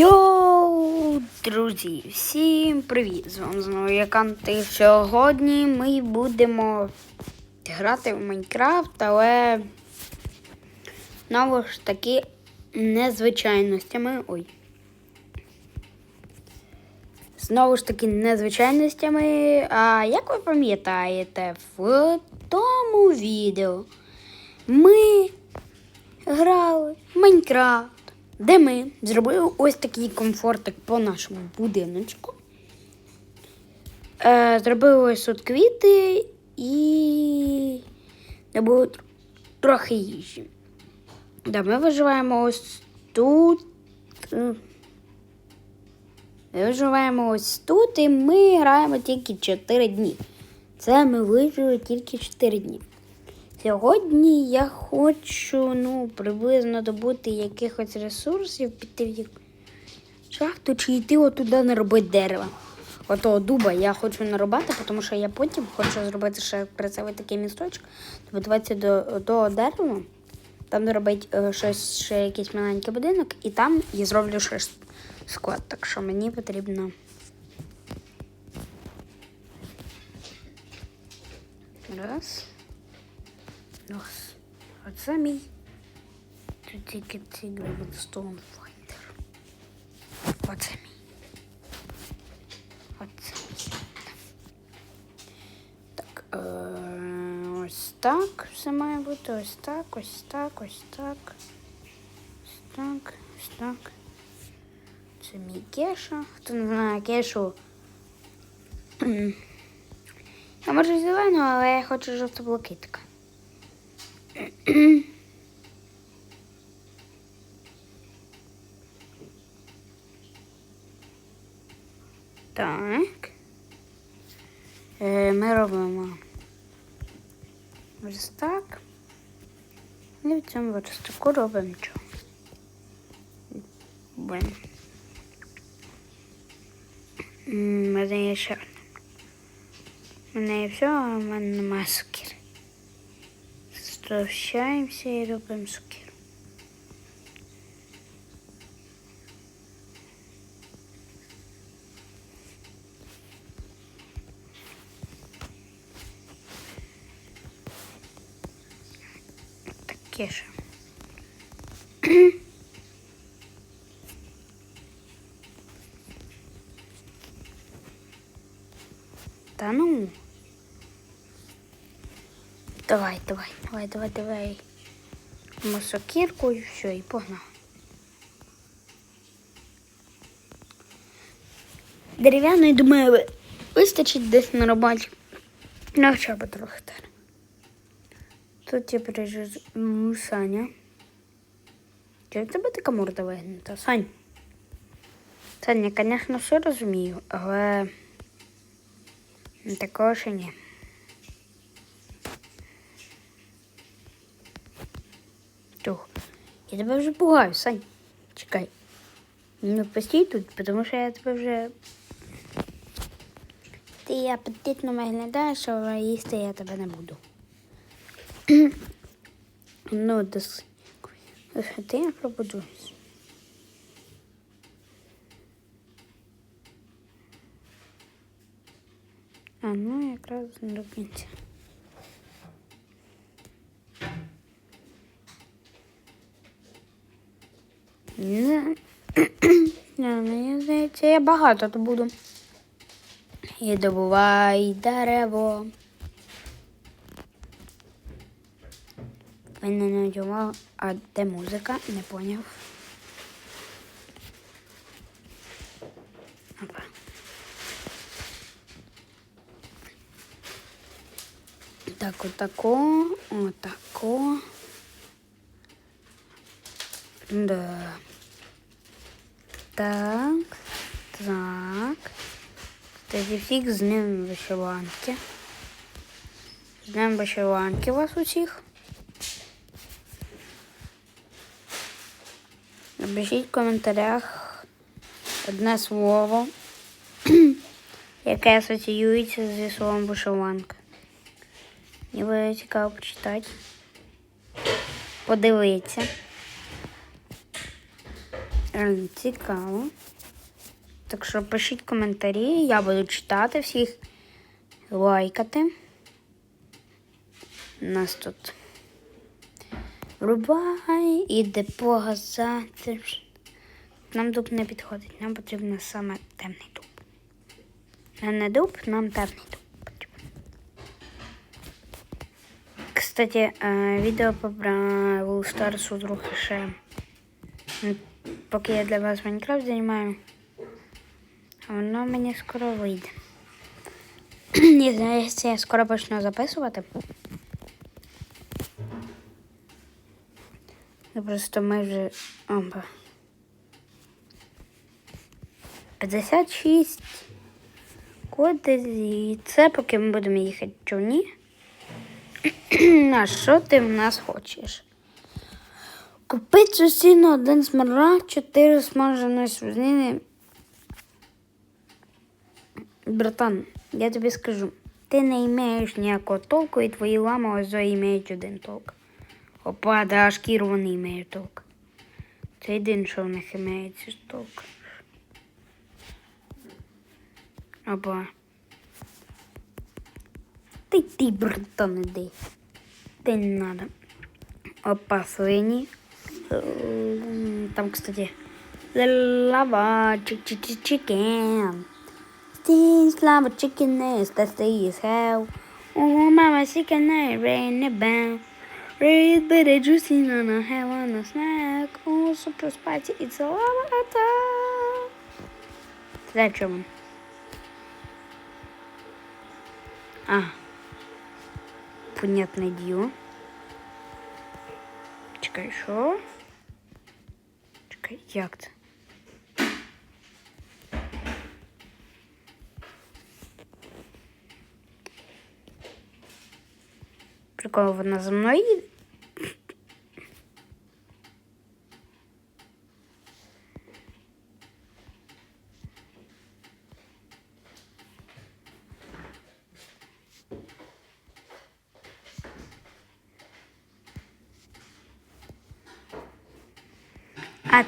Йоу, друзі, всім привіт! З вами знову я Канти. Сьогодні ми будемо грати в Майнкрафт, але знову ж таки незвичайностями. Ой. Знову ж таки незвичайностями. А як ви пам'ятаєте, в тому відео ми грали в Майнкрафт, де ми зробили ось такий комфортик по нашому будиночку. Е, зробили ось тут квіти і добули тр- трохи їжі. Да, ми виживаємо ось тут. Ми виживаємо ось тут, і ми граємо тільки 4 дні. Це ми вижили тільки 4 дні. Сьогодні я хочу ну, приблизно добути якихось ресурсів, піти в шахту чи йти отуди не робити дерева. Ото дуба я хочу нарубати, тому що я потім хочу зробити ще красивий такий місточок, добудуватися до, до дерева, там доробити е, щось, ще якийсь маленький будинок, і там я зроблю ще с- склад. Так що мені потрібно. Раз. Оце мій. Тільки цей Stonefinder. Оце мій. Оце мій. Так. Е, ось так все має бути. Ось так, ось так, ось так. Ось так, ось так. Це мій кеша. Хто не знає кешу. Я можу зелену, але я хочу жовто-блакитка. Так. Е, ми робимо ось так. І в цьому верстаку робимо що? Блин. У мене є ще. У мене є все, а в мене сокири. Строщаємося і робимо сокиру. Таке ж. Ну. Давай, давай, давай, давай, давай. Мосокірку і все, і погнав. Дерев'яної, думаю, вистачить десь на роботі. Ну, хоча б трохи. Тут я пережу Саня. Чи в тебе така морда вигнута? Сань. Сань, я, звісно, все розумію, але такого ще ні. Я тебе вже пугаю, Сань. Чекай. Ну, постій тут, тому що я тебе вже. Ти апетитно виглядаєш, але їсти я тебе не буду. ну, дос... Ти я пробудуюсь. А, ну якраз до кінця. Не, не, мені здається, я багато то буду. І добувай дерево. Мене не одягав, а де музика? Не поняв. Опа. Так, отако, отако. Да. Так, так. Тоді фіг з ним вишиванки. З ним вишиванки вас усіх. Напишіть в коментарях одне слово, яке асоціюється зі словом вишиванка. Мені буде цікаво почитати. Подивитися. Реально цікаво. Так що пишіть коментарі, я буду читати всіх, лайкати. У нас тут рубай, іде погасати. Нам дуб не підходить, нам потрібно саме темний дуб. А не дуб, нам темний дуб потрібен. Кстати, е, відео по Бравл Старсу трохи ще. Поки я для вас Майнкрафт знімаю. Воно мені скоро вийде. Не знаю, якщо я скоро почну записувати. Ну, Просто ми вже. Опа. 56. Куди і це поки ми будемо їхати в човні. А що ти в нас хочеш? Купити сусідно один смарагд, чотири смажені свинини. Братан, я тобі скажу, ти не маєш ніякого толку, і твої лама ось мають один толк. Опа, да шкіру вони мають толк. Це єдине, що в них імеється толк. Опа. Ти ти, братан, іди. Ти не надо. Опа, свині. Ем, Там, кстати, лава, чик-чик-чикен. Things lava chicken is tasty as hell. Oh, mama, chicken night, rain bell. Red, a juicy on a hell on a snack. Oh, super spicy, it's a lava attack. Чому? А. Понятне діло. Чекай, що? Чекай, як це? Прикол, вона за мною їде?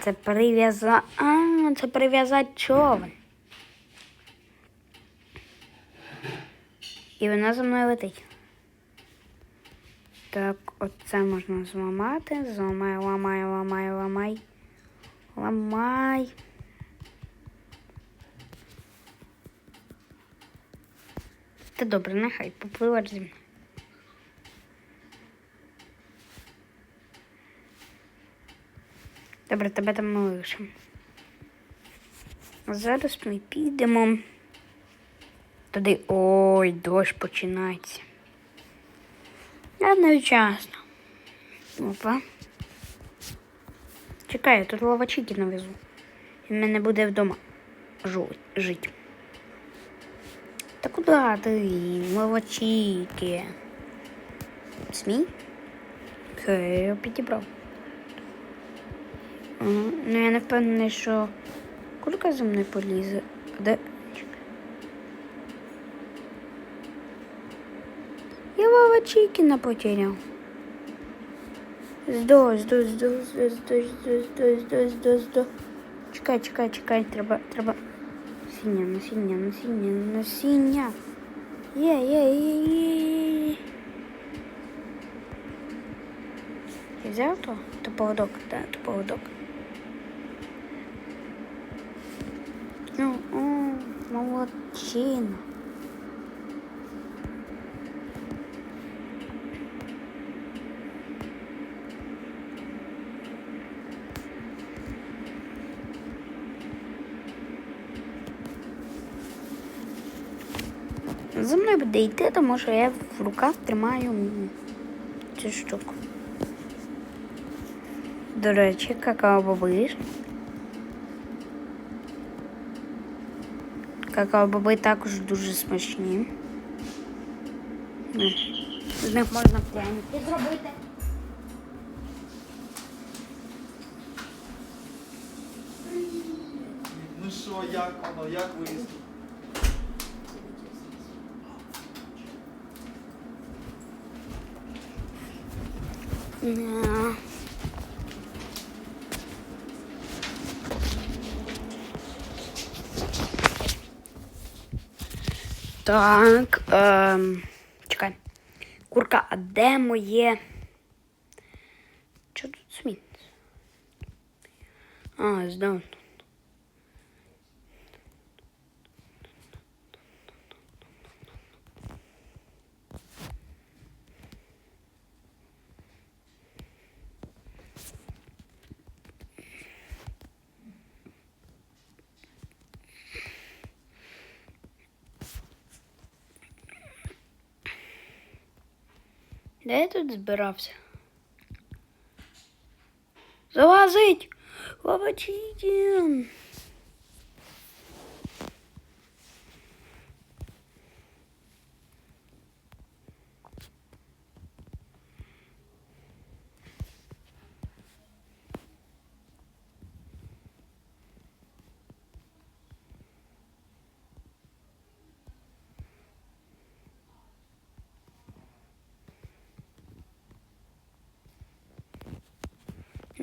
Це прив'яза. А, це прив'язати човен. І вона за мною летить. Так, оце можна зламати. Зламай, ламай, ламай, ламай. Ламай. Та добре, нехай попливач зі мною. Добре, тебе там ми лишимо. Зараз ми підемо. Туди. Ой, дощ починається. Я невчасно. Опа. Чекаю, тут ловачики навезу. Він мене буде вдома жити. Та куди ти, ловачики? Смій? Окей, я підібрав. Ну я не впевнений, що кулька за мною полізе. Де? Я Вова Чикіна потеряв. Здо, здо, здо, здо, здо, здо, здо, здо, здо. Чекай, чекай, чекай, треба, треба. Насіння, насіння, насіння, насіння. Є, є, є, є, є. Я взяв то? То поводок, так, то поводок. Ну, молодчина. За мною буде йти, тому що я в руках тримаю цю штуку. До речі, какао-боби. Какао-боби також дуже смачні. З них можна пряники зробити. Ну що, як воно, як виступ? Да. Так. Ем, чекай. Курка, а де моє. Що тут зміниться? А, здав. Де я тут збирався? Залазить! Ловочите!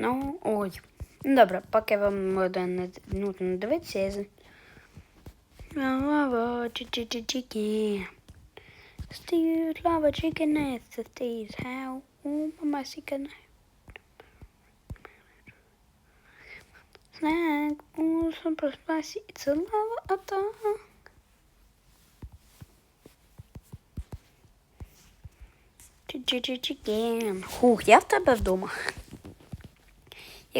Ну, ой. Ну, Добре, поки вам буде нудно дивитися, я з... Лава, чі-чі-чі-чікі. Стій, лава, чікіне, це стій, хау, у, мама, сікане. Снег, у, сам проспасі, і це лава, а та. Хух, я в тебе вдома.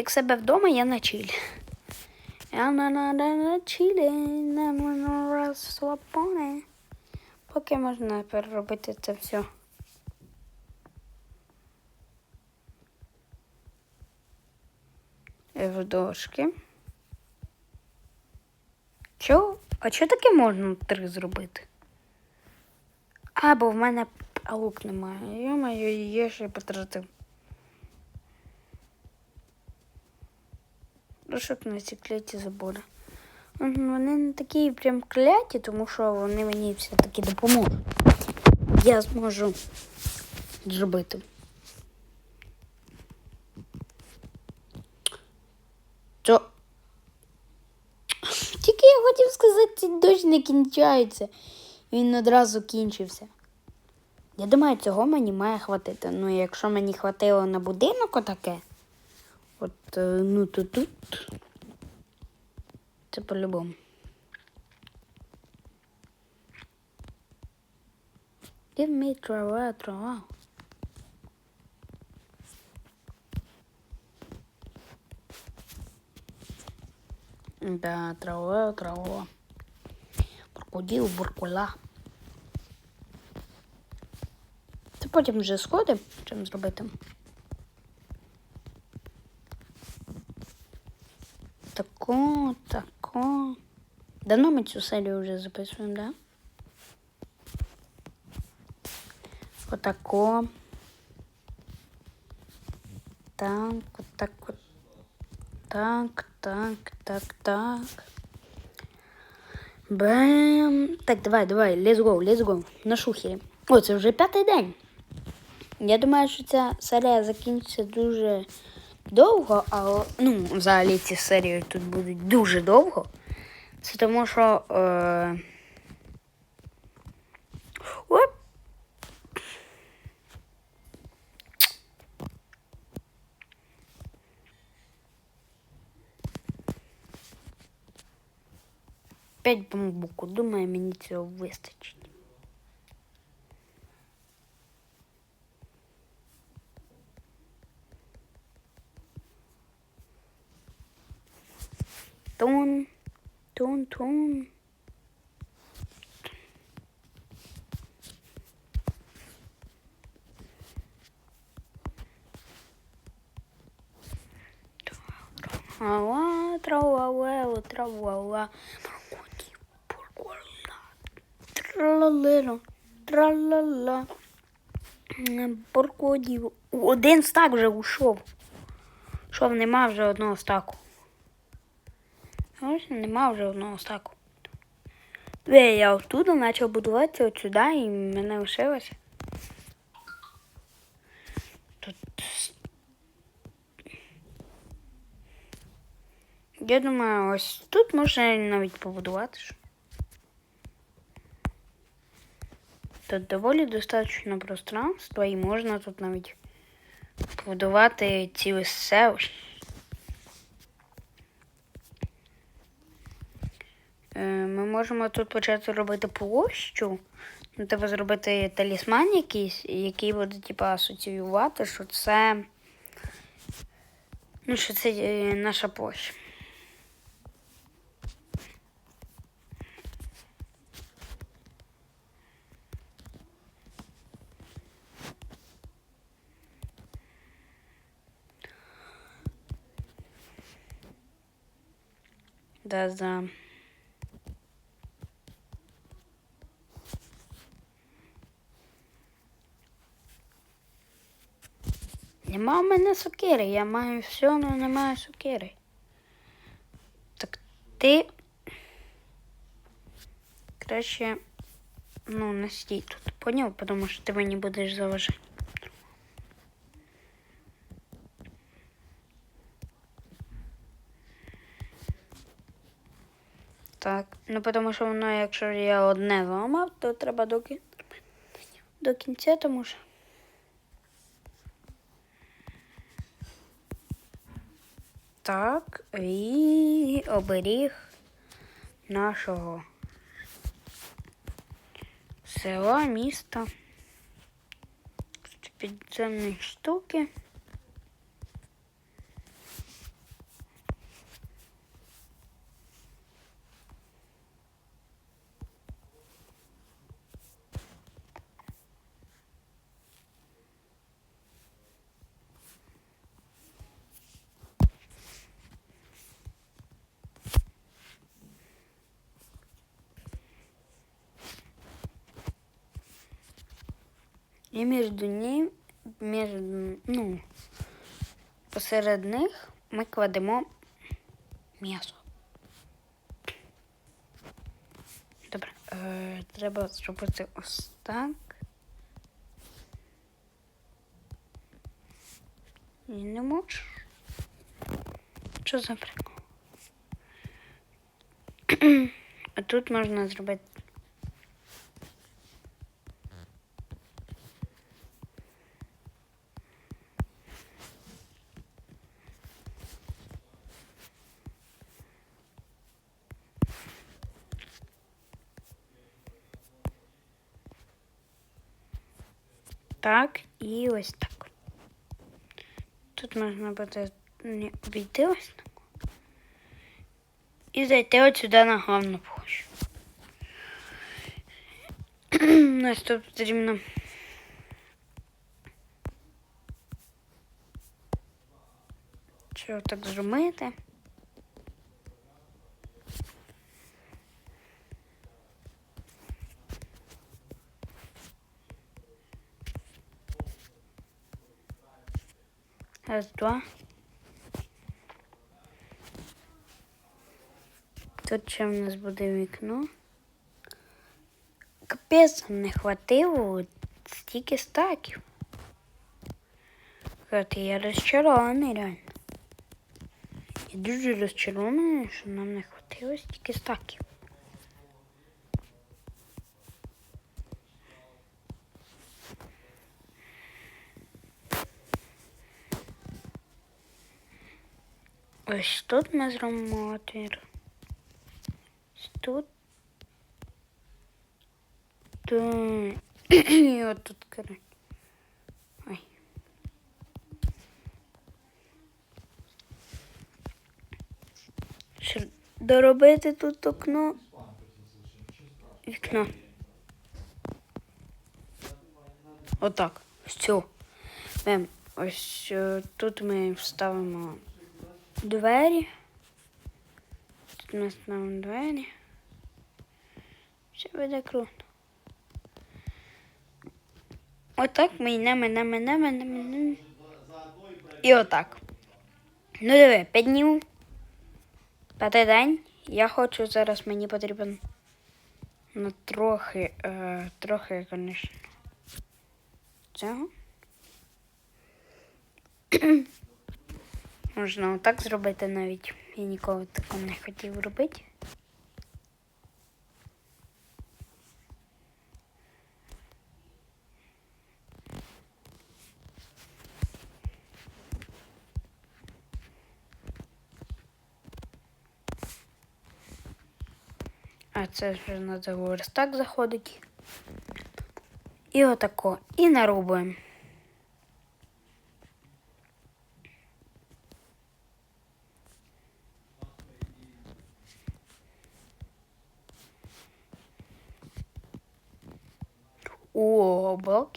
Як себе вдома, я на чилі. Я на на на чилі, на розслабоне. Поки можна переробити це все. В дошки. Чо? А чого таке можна три зробити? А, бо в мене лук немає. Йо-моє, є ще потратив. Щоб на ці кляті забули. Вони не такі прям кляті, тому що вони мені все-таки допоможуть. Я зможу зробити. Що? Тільки я хотів сказати, цей дощ не кінчається. Він одразу кінчився. Я думаю, цього мені має хватити. Ну, якщо мені хватило на будинок отаке, от, е, ну то тут. Це по-любому. Give me трава, трава. Да, трава, трава. Буркуділ, буркула. Це потім вже сходи, чим зробити. Тако, тако. Давно ми цю серію вже записуємо, да? Отако. Так, отак от. Так, так, так, так. Бем. Так, давай, давай, let's go, let's go. На шухері. О, це вже п'ятий день. Я думаю, що ця серія закінчиться дуже довго, але ну, взагалі ці серії тут будуть дуже довго. Це тому що. Е... Оп. П'ять бамбуку. Думаю, мені цього вистачить. Тун. Трава, трава, трава, тралалера, тралала, буркуті. Один стак вже ушов. Шов, нема вже одного стаку. Ось нема вже одного стаку. Де я оттуда почав будуватися от сюди і мене лишилося. Тут. Я думаю, ось тут можна навіть побудувати. Тут доволі достатньо пространства і можна тут навіть побудувати ціле селище. Ми можемо тут почати робити площу. Треба зробити талісман якийсь, який буде типа асоціювати, що це. Ну, що це е, наша площа. Да-да. Нема в мене сокири, я маю все, але не маю сокири. Так ти. Краще, ну, не стій тут. Поняв, тому що ти мені будеш заважати. Так, ну тому що воно, якщо я одне зламав, то треба до, кін... до кінця, тому що. Так, і оберіг нашого села, міста. Підземні штуки. І між ним, між, ну, посеред них ми кладемо м'ясо. Добре, е, треба зробити ось так. І не можу. Що за прикол? А тут можна зробити Так, і ось так. Тут можна буде не обійти ось так. І зайти от сюди на головну площу. Нас тут потрібно. Що так зробити? Раз, два. Тут ще в нас буде вікно. Капець не хватило стільки стаків. От я розчарований реально. Я дуже розчарований, що нам не хватило стільки стаків. Ось тут ми зробимо отвір. Тут. І от тут коротше. Ой. Ще доробити тут окно. Вікно. Отак. Все. Ось е, тут ми вставимо двері. Тут ми ставимо двері. Все буде круто. Отак ми йдемо, йдемо, йдемо, йдемо. І отак. Ну диви, п'ять днів. П'ятий день. Я хочу зараз мені потрібен ну, трохи, е, трохи, звісно. Цього. Можна отак зробити навіть. Я ніколи такого не хотів робити. А це вже на договор так заходить. І отако. І нарубуємо.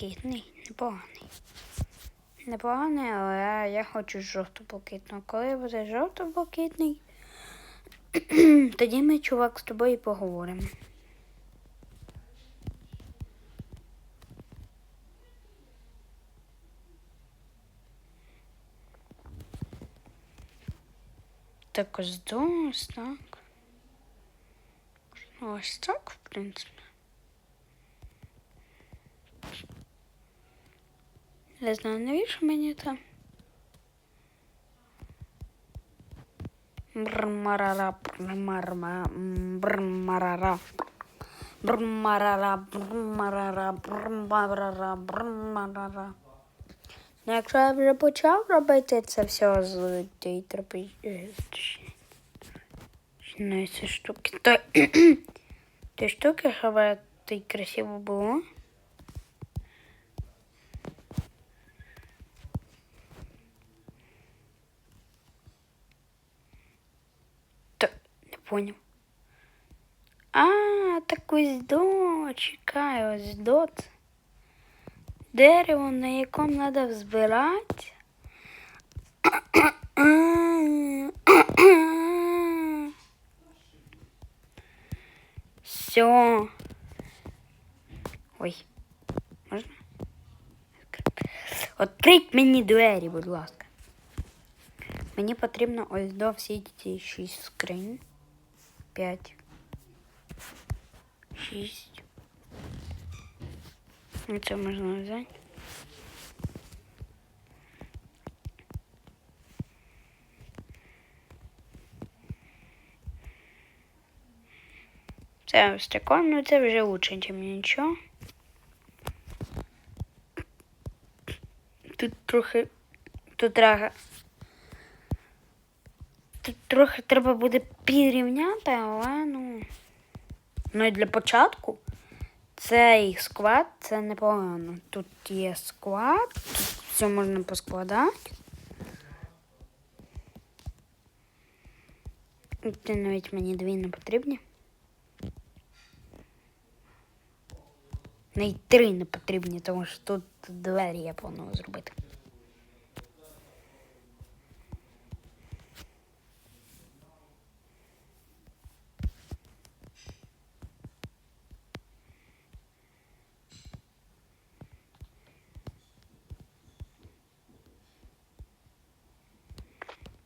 Блакитний, непоганий. Непоганий, але я хочу жовто-блакитного. Коли буде жовто-блакитний, тоді ми, чувак, з тобою поговоримо. Так ось ось так. Ось так, в принципі. Не знаю, навіщо мені це. Брмарара, брмарма, брмарара. Брмарара, брмарара, брмарара, брмарара. Ну, якщо я вже почав робити це все з тієї тропи. Штуки. То, ті штуки, щоб це красиво було. Та, не поняв. А, так ось до, чекай, ось до. Дерево, на якому треба збирати. Все. Ой. Можна? Відкрить мені двері, будь ласка. Мені потрібно ось до всі ці шість скринь. П'ять. Шість. Це можна взяти. Це ось таке, ну це вже лучше, ніж нічого. Тут трохи. Тут треба. Тут трохи треба буде підрівняти, але ну. Ну і для початку цей склад це непогано. Тут є склад, тут все можна поскладати. Це навіть мені дві не потрібні. Навіть три не потрібні, тому що тут двері я планую зробити.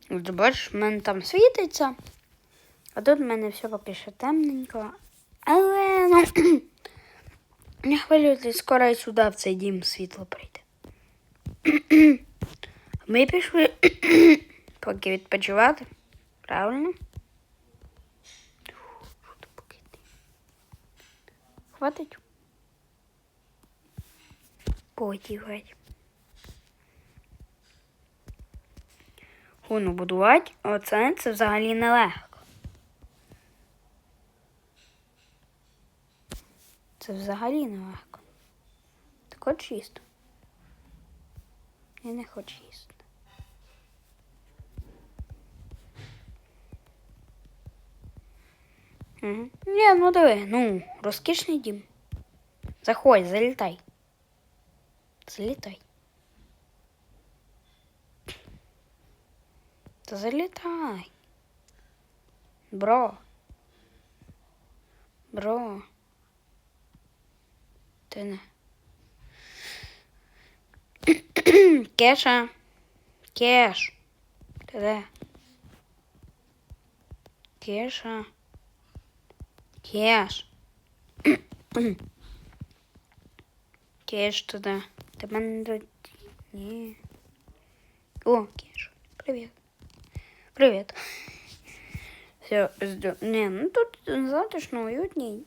Бачиш, в мене там світиться, а тут в мене все поки що темненько. Але ну, не хвилюйтесь, скоро і сюди в цей дім світло прийде. Ми пішли поки відпочивати. Правильно? Хватить? Потім Хуну будувати, оце це взагалі нелегко. Це взагалі нелегко. Так от чисто. Я не хочу їсти. Угу. Ні, ну диви, ну, розкішний дім. Заходь, залітай. Залітай. Та залітай. Бро. Бро. Ти не. Кеша. Кеш. Ти де? Кеша. Кеш. Кеш туди. Ти мене до... Ні. О, Кеш. Привіт. Привіт. Все, жду. Не, ну тут затишно, уютній.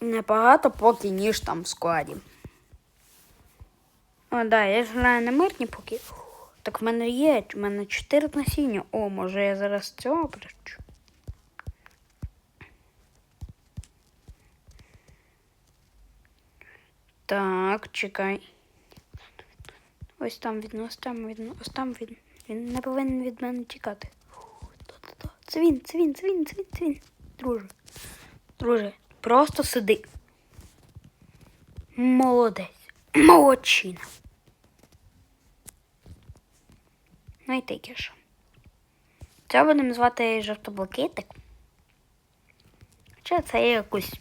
Небагато поки, ніж там в складі. О, да, я ж граю на мирні поки. Так в мене є, в мене 4 насіння. О, може я зараз цього причу. Так, чекай. Ось там видно, ось там видно, ось там видно. Він не повинен від мене тікати. Це він, це він, це він, це він, це він. Друже. Друже, просто сиди. Молодець. Молодчина. Ну і ти, Кіша. Це будемо звати жовтоблакитик. Чи це є якусь.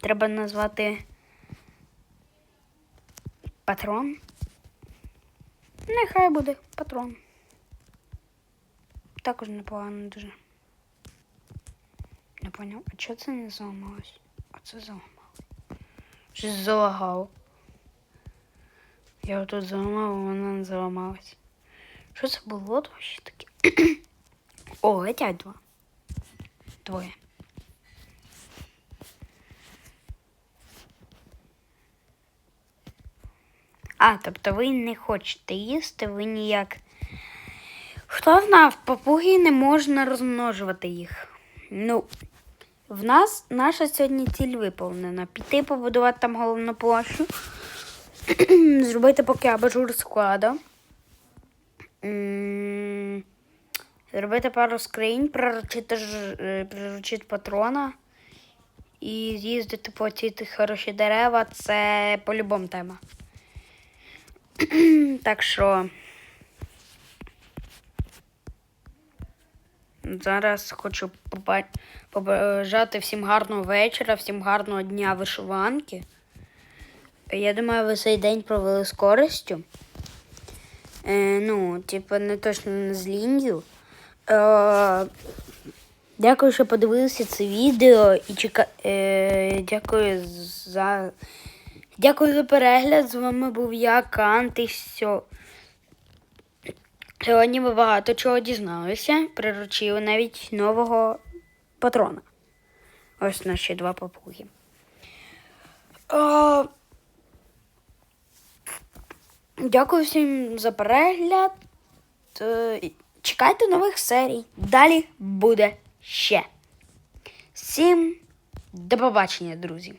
Треба назвати патрон. Нехай буде патрон. Також непогано дуже. Не поняв, а чого це не зламалось? А це зламалось. Щось залагало. Я тут заламав, а вона не заламалась. Що це було то ще таке? О, летять два. Двоє. А, тобто ви не хочете їсти, ви ніяк. Хто знав, папуги не можна розмножувати їх. Ну, в нас наша сьогодні ціль виповнена. Піти побудувати там головну площу, зробити поки абажур складу. Зробити пару скринь, приручити, е, приручити патрона і з'їздити по ці хороші дерева це по-любому тема. так що. Зараз хочу побажати всім гарного вечора, всім гарного дня вишиванки. Я думаю, ви цей день провели з користю. Е, ну, типу, не точно не з лінію. Е, дякую, що подивилися це відео і чека... е, дякую за. Дякую за перегляд. З вами був я, Кант, і все. Сьогодні ви багато чого дізналися. Приручили навіть нового патрона. Ось наші два папуги. Е, Дякую всім за перегляд. Е, Чекайте нових серій. Далі буде ще. Всім до побачення, друзі.